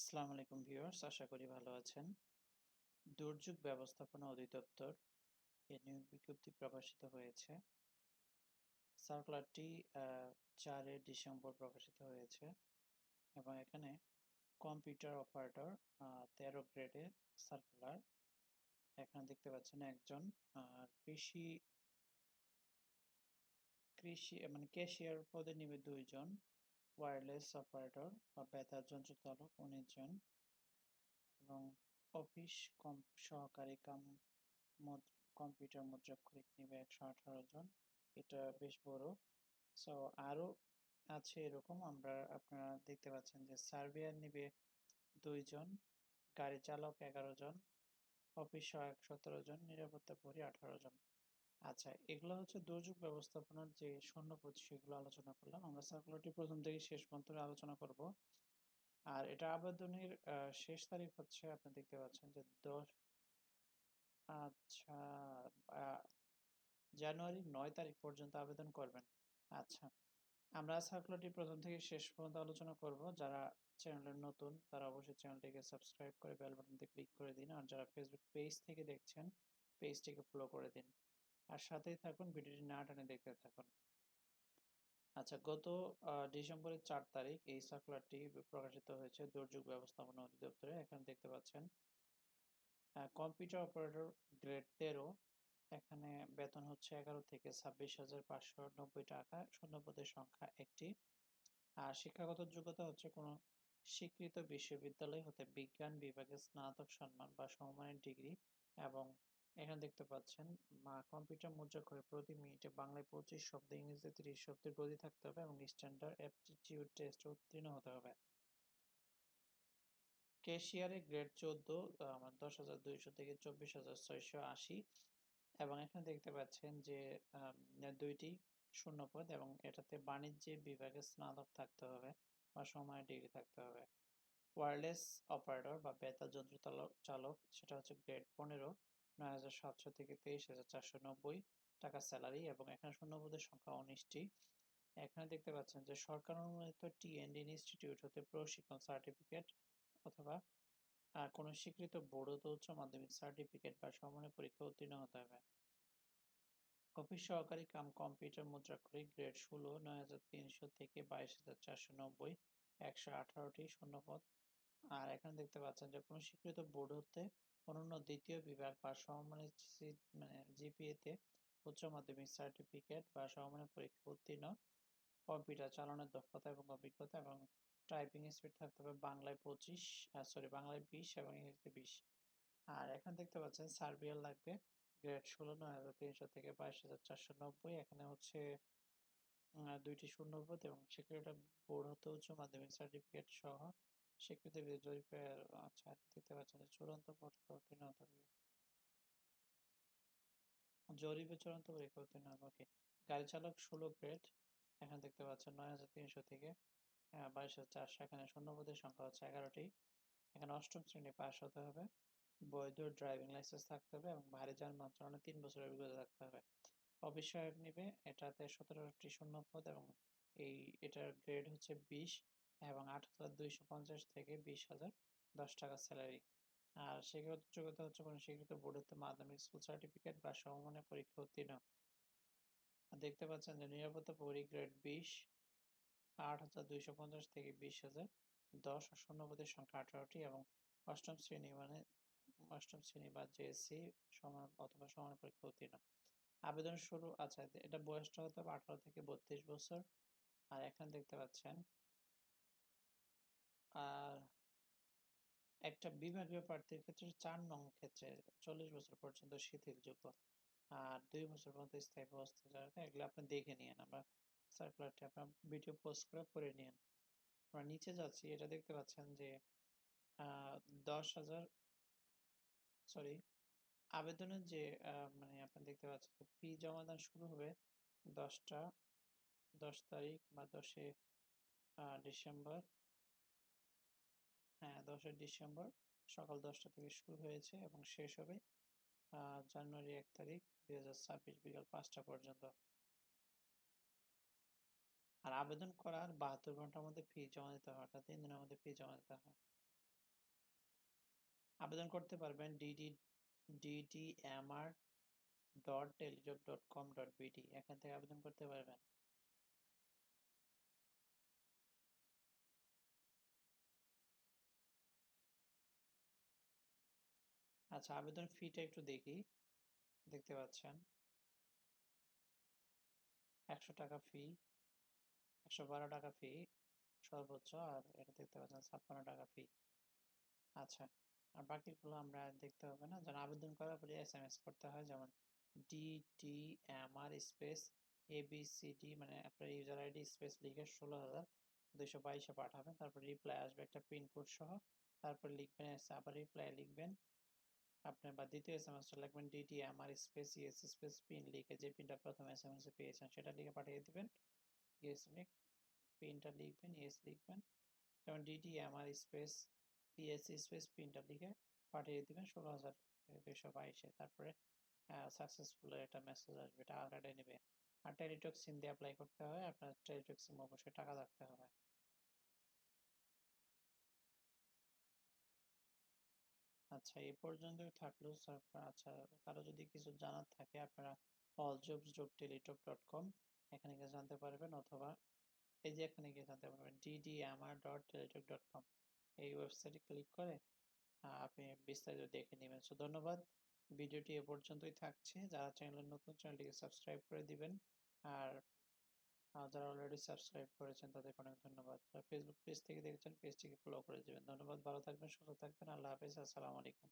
আসসালামু আলাইকুম ভিউয়ার্স, আশা করি ভালো আছেন। দুর্যোগ ব্যবস্থাপনা অধিদপ্তর এ নিয়োগ বিজ্ঞপ্তি প্রকাশিত হয়েছে। সার্কুলারটি চারে ডিসেম্বর প্রকাশিত হয়েছে এবং এখানে কম্পিউটার অপারেটর তেরো গ্রেডের সার্কুলার। এখানে দেখতে পাচ্ছেন একজন কৃষি কৃষি মানে ক্যাশিয়ার পদে নিবে দুইজন। ওয়্যারলেস অপারেটর বা বেতার যন্ত্র চালক উনিশ জন এবং অফিস কম সহকারী কাম কম্পিউটার মুদ্রাক্ষরিক নিবে একশো আঠারো জন। এটা বেশ বড়। সো আরও আছে এরকম। আমরা আপনারা দেখতে পাচ্ছেন যে সার্ভেয়ার নিবে দুইজন গাড়ি চালক এগারো জন অফিস সহায়ক সতেরো জন, নিরাপত্তা প্রহরী আঠারো জন। আচ্ছা এগুলো হচ্ছে দুর্যোগ ব্যবস্থাপনার যে শূন্যপদ সেগুলো আলোচনা করলাম। আমরা সার্কুলারটি প্রথম থেকে শেষ পর্যন্ত আলোচনা করব। আর এটা আবেদনের শেষ তারিখ হচ্ছে আপনি দেখতে পাচ্ছেন যে দশ আচ্ছা জানুয়ারি নয় তারিখ পর্যন্ত আবেদন করবেন। আচ্ছা আমরা সার্কুলারটি প্রথম থেকে শেষ পর্যন্ত আলোচনা করব। যারা চ্যানেলের নতুন, তারা অবশ্যই চ্যানেলটিকে সাবস্ক্রাইব করে বেল বাটনতে ক্লিক করে দিন। আর যারা ফেসবুক পেজ থেকে দেখছেন পেজটিকে ফলো করে দিন। আর সাথেই থাকুন, ভিডিওটি না টানে দেখতে থাকুন। আচ্ছা গত ডিসেম্বরের চার তারিখ এই সার্কুলারটি প্রকাশিত হয়েছে দুর্যোগ ব্যবস্থাপনা অধিদপ্তরে। এখানে দেখতে পাচ্ছেন কম্পিউটার অপারেটর গ্রেড তেরো, এখানে বেতন হচ্ছে এগারো থেকে ছাব্বিশ হাজার পাঁচশো নব্বই টাকা, শূন্যপদের সংখ্যা একটি। আর শিক্ষাগত যোগ্যতা হচ্ছে কোনো স্বীকৃত বিশ্ববিদ্যালয় হতে বিজ্ঞান বিভাগে স্নাতক সম্মান বা সমমানের ডিগ্রি এবং এখানে দেখতে পাচ্ছেন কম্পিউটার মুদ্রা করে প্রতি মিনিটে বাংলায় পঁচিশ শব্দ ইংরেজিতে তিরিশ শব্দের গতি থাকতে হবে এবং স্ট্যান্ডার্ড অ্যাপটিটিউড টেস্টে উত্তীর্ণ হতে হবে। ক্যাশিয়ারে গ্রেড চোদ্দ আমার দশ হাজার দুইশো থেকে চব্বিশ হাজার ছয়শো আশি এবং এখানে দেখতে পাচ্ছেন যে দুইটি শূন্যপদ এবং এটাতে বাণিজ্যিক বিভাগে স্নাতক থাকতে হবে বা সময় ডিগ্রি থাকতে হবে। ওয়্যারলেস অপারেটর বা বেতার যন্ত্র চালক, সেটা হচ্ছে গ্রেড পনেরো। নয় হাজার সাতশো থেকে তেইশ হাজার চারশো নব্বই টাকা স্যালারি এবং এখানে শূন্যপদের সংখ্যা উনিশটি। এখানে দেখতে পাচ্ছেন যে সরকার অনুমোদিত টি ইনস্টিটিউট হতে প্রশিক্ষণ সার্টিফিকেট অথবা কোনো স্বীকৃত বোর্ড হতে উচ্চ মাধ্যমিক সার্টিফিকেট বা সমন্বয় পরীক্ষা উত্তীর্ণ হতে হবে। অফিস সহকারী কাম কম্পিউটার মুদ্রাক্ষরিক গ্রেড ষোলো, নয় হাজার তিনশো থেকে বাইশ হাজার চারশো নব্বই, একশো আঠারোটি শূন্যপদ। আর এখানে দেখতে পাচ্ছেন যে কোনো স্বীকৃত বোর্ড হতে অনন্য দ্বিতীয় বিভাগ বা সমমানের মানে জিপিএতে উচ্চ মাধ্যমিক সার্টিফিকেট বা সমমানের পরীক্ষা উত্তীর্ণ। কম্পিউটার চালানোর দক্ষতা এবং অভিজ্ঞতা এবং টাইপিং স্পিড থাকতে হবে বাংলায় পঁচিশ সরি বাংলায় বিশ এবং ইংরেজিতে বিশ। আর এখানে দেখতে পাচ্ছেন সার্বিয়ার লাগবে গ্রেড ষোলো, নয় হাজার তিনশো থেকে বাইশ হাজার চারশো নব্বই। এখানে হচ্ছে দুইটি শূন্যপদ এবং সেক্রেটারি বোর্ড হতে উচ্চ মাধ্যমিক সার্টিফিকেট সহ স্বীকৃতি জরিপের আচ্ছা দেখতে পাচ্ছেন যে চূড়ান্ত পরীক্ষা উত্তীর্ণ হতে জরিপে চূড়ান্ত পরীক্ষা উত্তীর্ণ ওকে গাড়ি চালক ষোলো গ্রেড এখানে দেখতে পাচ্ছেন নয় হাজার তিনশো থেকে বাইশ হাজার চারশো, এখানে শূন্যপদের সংখ্যা হচ্ছে এগারোটি। এখানে অষ্টম শ্রেণি পাস হতে হবে, বৈধ ড্রাইভিং লাইসেন্স থাকতে হবে এবং ভারী যানবাহন চালানো তিন বছরের অভিজ্ঞতা থাকতে হবে। অবিষয়ক নিবে, এটাতে সতেরোটি শূন্য পদ এবং এই, এটার গ্রেড হচ্ছে বিশ। এবং আট হাজার দুইশো পঞ্চাশ থেকে বিশ হাজার দশ টাকা স্যালারি আর শিক্ষাগত যোগ্যতা হচ্ছে কোনো স্বীকৃত বোর্ডের মাধ্যমিক স্কুল সার্টিফিকেট বা সমমানের পরীক্ষা উত্তীর্ণ। দেখতে পাচ্ছেন যে নিরাপত্তা পরি গ্রেড বিশ, আট হাজার দুইশো পঞ্চাশ থেকে বিশ হাজার দশ ও শূন্যপদের সংখ্যা আঠারোটি এবং অষ্টম শ্রেণি মানে অষ্টম শ্রেণি বা জেএসসি সমান অথবা সমান পরীক্ষা উত্তীর্ণ। আবেদন শুরু আচ্ছা এটা বয়সটা হতে হবে আঠারো থেকে বত্রিশ বছর। আর এখানে দেখতে পাচ্ছেন একটা বিভাগীয় প্রার্থীর ক্ষেত্রে চার নং ক্ষেত্রে চল্লিশ বছর পর্যন্ত শিথিলযোগ্য। আর দুই বছর পর্যন্ত স্থায়ী ব্যবস্থা এগুলো আপনি দেখে নিন আমরা সার্কুলারটি আপনার ভিডিও পোস্ট করে পড়ে নিন আমরা নিচে যাচ্ছি, এটা দেখতে পাচ্ছেন যে দশ হাজার সরি আবেদনের যে মানে আপনি দেখতে পাচ্ছেন যে ফি জমাদান শুরু হবে দশটা, দশ তারিখ বা দশে ডিসেম্বর। হ্যাঁ দশই ডিসেম্বর সকাল দশটা থেকে শুরু হয়েছে এবং শেষ হবে জানুয়ারি এক তারিখ, দুই হাজার ছাব্বিশ বিকাল পাঁচটা পর্যন্ত। আর আবেদন করার বাহাত্তর ঘণ্টার মধ্যে ফি জমা দিতে হয়, অর্থাৎ তিন দিনের মধ্যে ফি জমা দিতে হয়। আবেদন করতে পারবেন DD DDMR dot teletalk dot com dot BD এখান থেকে আবেদন করতে পারবেন। আচ্ছা আবেদন ফিটা একটু দেখি। দেখতে পাচ্ছেন। একশো টাকা ফি একশো বারো টাকা ফি সর্বোচ্চ, আর এটা দেখতে পাচ্ছেন ছাপ্পান্ন টাকা ফি আচ্ছা আর বাকিগুলো আমরা দেখতে হবে না? যেন আবেদন করার পরে এস এম এস করতে হয়, যেমন D T M R space A B C D মানে আপনার ইউজার আইডি স্পেস লিখে ষোলো হাজার দুইশো বাইশে পাঠাবেন, তারপর রিপ্লাই আসবে একটা পিনকোড সহ, তারপর লিখবেন আবার রিপ্লাই লিখবেন। আপনার বা দ্বিতীয় এস লিখবেন ডিটি আমার স্পেস ইএস স্পেস পিন লিখে যে পিনটা প্রথম এস এম এসে পেয়েছেন সেটা লিখে পাঠিয়ে দিবেন। ইএস লিখ পিনটা লিখবেন ইএস লিখবেন। যেমন ডিটি আমার স্পেস ইএস স্পেস পিনটা লিখে পাঠিয়ে দিবেন। ষোলো হাজার দুইশো বাইশে তারপরে সাকসেসফুল একটা মেসেজ আসবে। টাকা কাটে নেবে। আর টেলিটক সিম দিয়ে অ্যাপ্লাই করতে হয়। আপনার টেলিটক সিম অবশ্যই টাকা রাখতে হবে। আচ্ছা এই পর্যন্তই থাকল আচ্ছা কারও যদি কিছু জানার থাকে, আপনারা all jobs dot teletalk dot com এখানে গিয়ে জানতে পারবেন, অথবা এই যে এখানে গিয়ে জানতে পারবেন DDMR dot teletalk dot com এই ওয়েবসাইটে ক্লিক করে আপনি বিস্তারিত দেখে নেবেন। সো ধন্যবাদ। ভিডিওটি এ পর্যন্তই থাকছে। যারা চ্যানেলের নতুন চ্যানেলটিকে সাবস্ক্রাইব করে দিবেন। আর যারা অলরেডি সাবস্ক্রাইব করেছেন তাদের অনেক ধন্যবাদ। ফেসবুক পেজ থেকে দেখছেন পেজটিকে ফলো করে দেবেন। ধন্যবাদ, ভালো থাকবেন, সুস্থ থাকবেন। আল্লাহ হাফেজ, আসসালামু আলাইকুম।